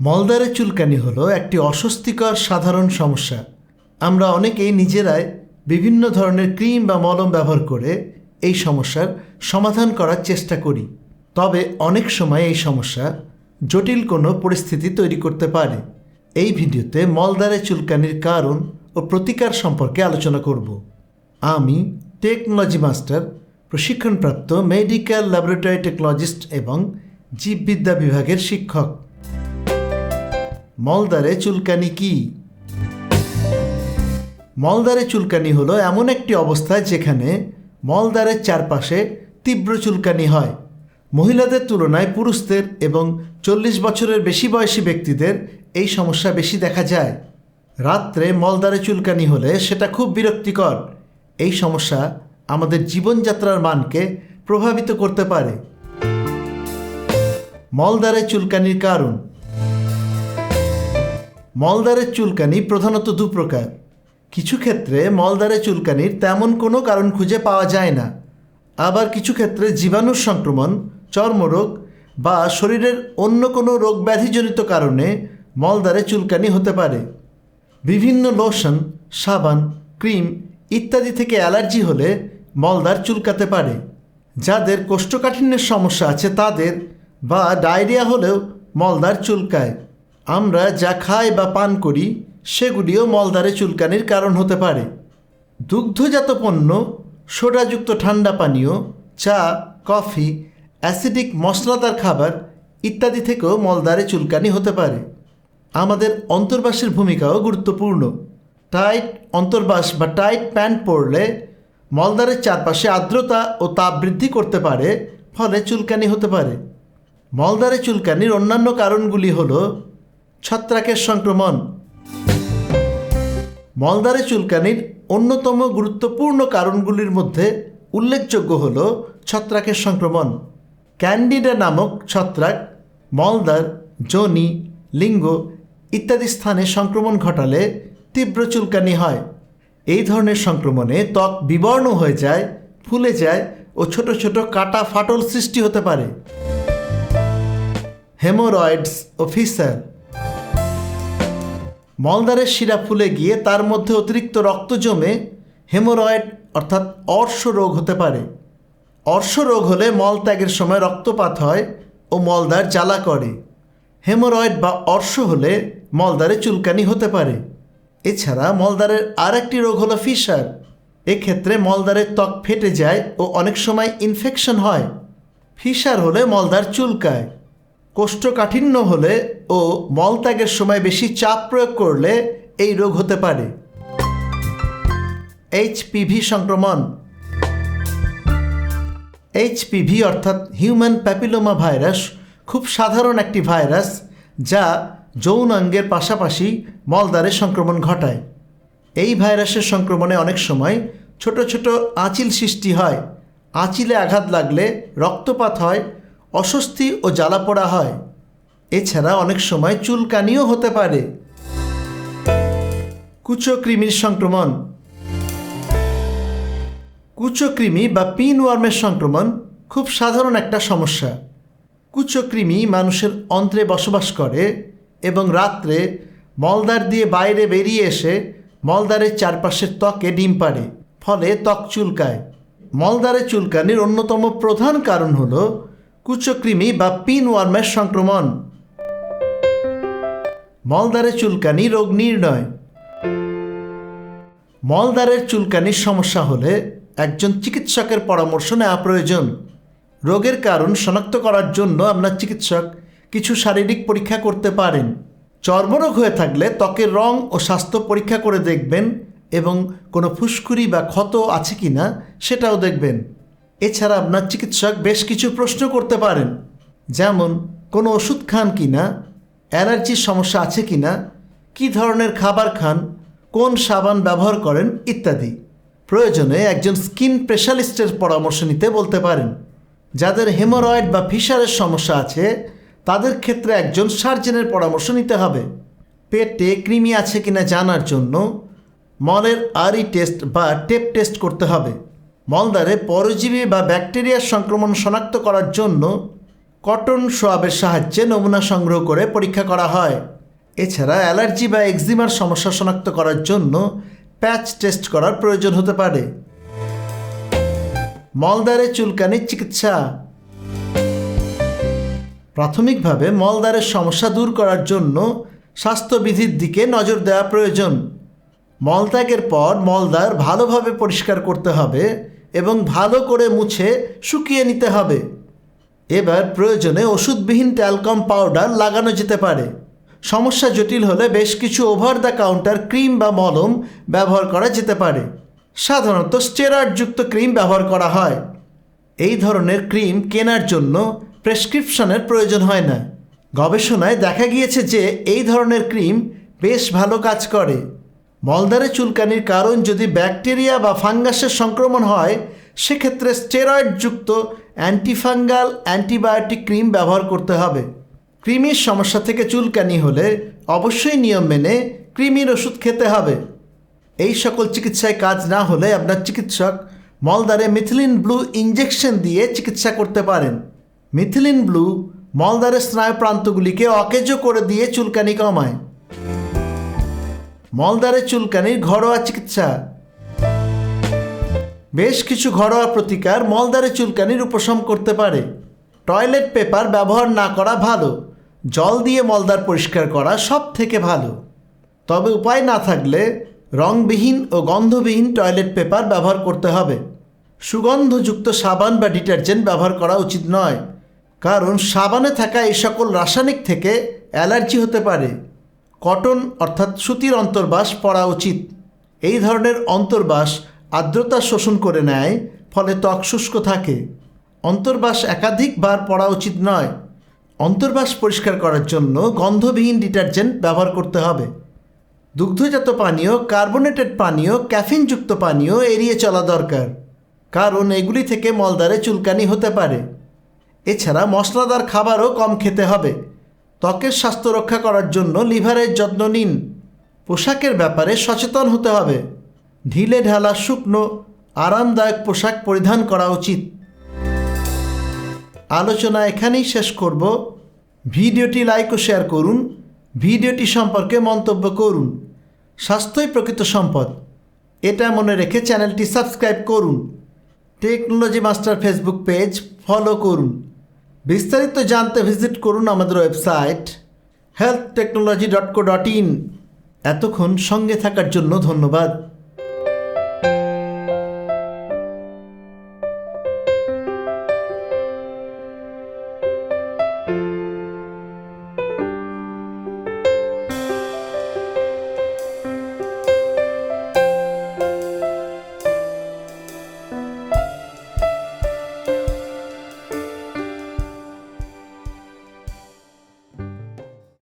মলদারে চুলকানি হলো একটি অস্বস্তিকর সাধারণ সমস্যা। আমরা অনেকেই নিজেরাই বিভিন্ন ধরনের ক্রিম বা মলম ব্যবহার করে এই সমস্যার সমাধান করার চেষ্টা করি। তবে অনেক সময় এই সমস্যা জটিল কোনো পরিস্থিতি তৈরি করতে পারে। এই ভিডিওতে মলদারে চুলকানির কারণ ও প্রতিকার সম্পর্কে আলোচনা করব। আমি টেকনোলজি মাস্টার প্রশিক্ষণপ্রাপ্ত মেডিকেল ল্যাবরেটরি টেকনোলজিস্ট এবং জীববিদ্যা বিভাগের শিক্ষক। মলদারে চুলকানি কি? মলদারে চুলকানি হলো এমন একটি অবস্থা যেখানে মলদারের চারপাশে তীব্র চুলকানি হয়। মহিলাদের তুলনায় পুরুষদের এবং চল্লিশ বছরের বেশি বয়সী ব্যক্তিদের এই সমস্যা বেশি দেখা যায়। রাত্রে মলদারে চুলকানি হলে সেটা খুব বিরক্তিকর। এই সমস্যা আমাদের জীবনযাত্রার মানকে প্রভাবিত করতে পারে। মলদারে চুলকানির কারণ মলদারের চুলকানি প্রধানত দু প্রকার। কিছু ক্ষেত্রে মলদারে চুলকানির তেমন কোনো কারণ খুঁজে পাওয়া যায় না। আবার কিছু ক্ষেত্রে জীবাণুর সংক্রমণ, চর্মরোগ বা শরীরের অন্য কোনো রোগ ব্যাধিজনিত কারণে মলদারে চুলকানি হতে পারে। বিভিন্ন লোশন, সাবান, ক্রিম ইত্যাদি থেকে অ্যালার্জি হলে মলদার চুলকাতে পারে। যাদের কোষ্ঠকাঠিন্যের সমস্যা আছে তাদের বা ডায়রিয়া হলেও মলদার চুলকায়। আমরা যা খাই বা পান করি, সেগুলিও মলদারে চুলকানির কারণ হতে পারে। দুগ্ধজাত পণ্য, সোডাযুক্ত ঠান্ডা পানীয়, চা, কফি, অ্যাসিডিক মশলাদার খাবার ইত্যাদি থেকেও মলদারে চুলকানি হতে পারে। আমাদের অন্তর্বাসের ভূমিকাও গুরুত্বপূর্ণ। টাইট অন্তর্বাস বা টাইট প্যান্ট পরলে মলদারের চারপাশে আর্দ্রতা ও তাপ বৃদ্ধি করতে পারে, ফলে চুলকানি হতে পারে। মলদারে চুলকানির অন্যান্য কারণগুলি হল ছত্রাকের সংক্রমণ। মলদারে চুলকানির অন্যতম গুরুত্বপূর্ণ কারণগুলির মধ্যে উল্লেখযোগ্য হল ছত্রাকের সংক্রমণ। ক্যান্ডিডা নামক ছত্রাক মলদার যোনি লিঙ্গ ইত্যাদি স্থানে সংক্রমণ ঘটালে তীব্র চুলকানি হয়। এই ধরনের সংক্রমণে ত্বক বিবর্ণ হয়ে যায়, ফুলে যায় ও ছোট ছোট কাটা ফাটল সৃষ্টি হতে পারে। হেমোরয়েডস ও ফিসার মলদারের শিরা ফুলে গিয়ে তার মধ্যে অতিরিক্ত রক্ত জমে হেমোরয়েড, অর্থাৎ অর্শ রোগ হতে পারে। অর্শ রোগ হলে মলত্যাগের সময় রক্তপাত হয় ও মলদার জ্বালা করে। হেমোরয়েড বা অর্শ হলে মলদারে চুলকানি হতে পারে। এছাড়া মলদারের আর একটি রোগ হলো ফিসার এক্ষেত্রে মলদারের ত্বক ফেটে যায় ও অনেক সময় ইনফেকশন হয়। ফিসার হলে মলদার চুলকায়। কোষ্ঠকাঠিন্য হলে ও মলত্যাগের সময় বেশি চাপ প্রয়োগ করলে এই রোগ হতে পারে। এইচপিভি সংক্রমণ। এইচপিভি অর্থাৎ হিউম্যান প্যাপিলোমা ভাইরাস খুব সাধারণ একটি ভাইরাস যা যৌনাঙ্গের পাশাপাশি মলদ্বারে সংক্রমণ ঘটায়। এই ভাইরাসের সংক্রমণে অনেক সময় ছোট ছোট আঁচিল সৃষ্টি হয়। আঁচিলে আঘাত লাগলে রক্তপাত হয় অস্বস্তি ও জ্বালাপোড়া হয়। এছাড়া অনেক সময় চুলকানিও হতে পারে। কুচকৃমির সংক্রমণ। কুচকৃমি বা পিন ওয়ার্মের সংক্রমণ খুব সাধারণ একটা সমস্যা। কুচকৃমি মানুষের অন্ত্রে বসবাস করে এবং রাত্রে মলদার দিয়ে বাইরে বেরিয়ে এসে মলদারের চারপাশের ত্বকে ডিম পাড়ে, ফলে ত্বক চুলকায়। মলদারে চুলকানির অন্যতম প্রধান কারণ হল কুচকৃমি বা পিন ওয়ার্মের সংক্রমণ। মলদারে চুলকানি রোগ নির্ণয়। মলদারের চুলকানির সমস্যা হলে একজন চিকিৎসকের পরামর্শ নেওয়া প্রয়োজন। রোগের কারণ শনাক্ত করার জন্য আপনার চিকিৎসক কিছু শারীরিক পরীক্ষা করতে পারেন। চর্মরোগ হয়ে থাকলে ত্বকের রং ও স্বাস্থ্য পরীক্ষা করে দেখবেন এবং কোনো ফুসকুড়ি বা ক্ষত আছে কি না সেটাও দেখবেন। এছাড়া আপনার চিকিৎসক বেশ কিছু প্রশ্ন করতে পারেন। যেমন, কোনো ওষুধ খান কি না? অ্যালার্জির সমস্যা আছে কি না? কী ধরনের খাবার খান? কোন সাবান ব্যবহার করেন? ইত্যাদি। প্রয়োজনে একজন স্কিন স্পেশালিস্টের পরামর্শ নিতে বলতে পারেন। যাদের হেমোরয়েড বা ফিসারের সমস্যা আছে, তাদের ক্ষেত্রে একজন সার্জেনের পরামর্শ নিতে হবে। পেটে কৃমি আছে কিনা জানার জন্য মলের আরই টেস্ট বা টেপ টেস্ট করতে হবে। মলদ্বারে পরজীবী বা ব্যাকটেরিয়ার সংক্রমণ শনাক্ত করার জন্য কটন সোয়াবের সাহায্যে নমুনা সংগ্রহ করে পরীক্ষা করা হয়। এছাড়া অ্যালার্জি বা এক্সিমার সমস্যা শনাক্ত করার জন্য প্যাচ টেস্ট করার প্রয়োজন হতে পারে। মলদ্বারে চুলকানির চিকিৎসা। প্রাথমিকভাবে মলদ্বারের সমস্যা দূর করার জন্য স্বাস্থ্যবিধির দিকে নজর দেওয়া প্রয়োজন। মলত্যাগের পর মলদ্বার ভালোভাবে পরিষ্কার করতে হবে। এবং ভালো করে মুছে শুকিয়ে নিতে হবে। এবার প্রয়োজনে ওষুধবিহীন ট্যালকম পাউডার লাগানো যেতে পারে। সমস্যা জটিল হলে বেশ কিছু ওভার দ্য কাউন্টার ক্রিম বা মলম ব্যবহার করা যেতে পারে। সাধারণত স্টেরয়েডযুক্ত ক্রিম ব্যবহার করা হয়। এই ধরনের ক্রিম কেনার জন্য প্রেসক্রিপশনের প্রয়োজন হয় না। গবেষণায় দেখা গিয়েছে যে এই ধরনের ক্রিম বেশ ভালো কাজ করে। মলদারে চুলকানির কারণ যদি ব্যাকটেরিয়া বা ফাঙ্গাসের সংক্রমণ হয়, সেক্ষেত্রে স্টেরয়েডযুক্ত অ্যান্টিফাঙ্গাল অ্যান্টিবায়োটিক ক্রিম ব্যবহার করতে হবে। কৃমির সমস্যা থেকে চুলকানি হলে অবশ্যই নিয়ম মেনে কৃমির ওষুধ খেতে হবে। এই সকল চিকিৎসায় কাজ না হলে আপনার চিকিৎসক মলদারে মিথিলিন ব্লু ইঞ্জেকশন দিয়ে চিকিৎসা করতে পারেন। মিথিলিন ব্লু মলদারের স্নায়ু প্রান্তগুলিকে অকেজো করে দিয়ে চুলকানি কমায়। মলদারে চুলকানির ঘরোয়া চিকিৎসা। বেশ কিছু ঘরোয়া প্রতিকার মলদারে চুলকানির উপশম করতে পারে। টয়লেট পেপার ব্যবহার না করা ভালো। জল দিয়ে মলদার পরিষ্কার করা সব থেকে ভালো। তবে উপায় না থাকলে রংবিহীন ও গন্ধবিহীন টয়লেট পেপার ব্যবহার করতে হবে। সুগন্ধযুক্ত সাবান বা ডিটারজেন্ট ব্যবহার করা উচিত নয়। কারণ সাবানে থাকা এই সকল রাসায়নিক থেকে অ্যালার্জি হতে পারে। কটন অর্থাৎ সুতির অন্তর্বাস পরা উচিত। এই ধরনের অন্তর্বাস আর্দ্রতা শোষণ করে নেয়, ফলে ত্বক শুষ্ক থাকে। অন্তর্বাস একাধিকবার পরা উচিত নয়। অন্তর্বাস পরিষ্কার করার জন্য গন্ধবিহীন ডিটারজেন্ট ব্যবহার করতে হবে। দুগ্ধজাত পানীয়, কার্বোনেটেড পানীয়, ক্যাফিনযুক্ত পানীয় এড়িয়ে চলা দরকার, কারণ এগুলি থেকে মলদারে চুলকানি হতে পারে। এছাড়া মশলাদার খাবারও কম খেতে হবে। ত্বকের স্বাস্থ্য রক্ষা করার জন্য লিভারের যত্ন নিন। পোশাকের ব্যাপারে সচেতন হতে হবে। ঢিলে ঢালা শুকনো, আরামদায়ক পোশাক পরিধান করা উচিত। আলোচনা এখানেই শেষ করব। ভিডিওটি লাইক ও শেয়ার করুন। ভিডিওটি সম্পর্কে মন্তব্য করুন। স্বাস্থ্যই প্রকৃত সম্পদ। এটা মনে রেখে চ্যানেলটি সাবস্ক্রাইব করুন। Technology master Facebook page follow করুন। বিস্তারিত জানতে ভিজিট করুন আমাদের website health technology dot co dot in এতক্ষণ সঙ্গে থাকার জন্য ধন্যবাদ।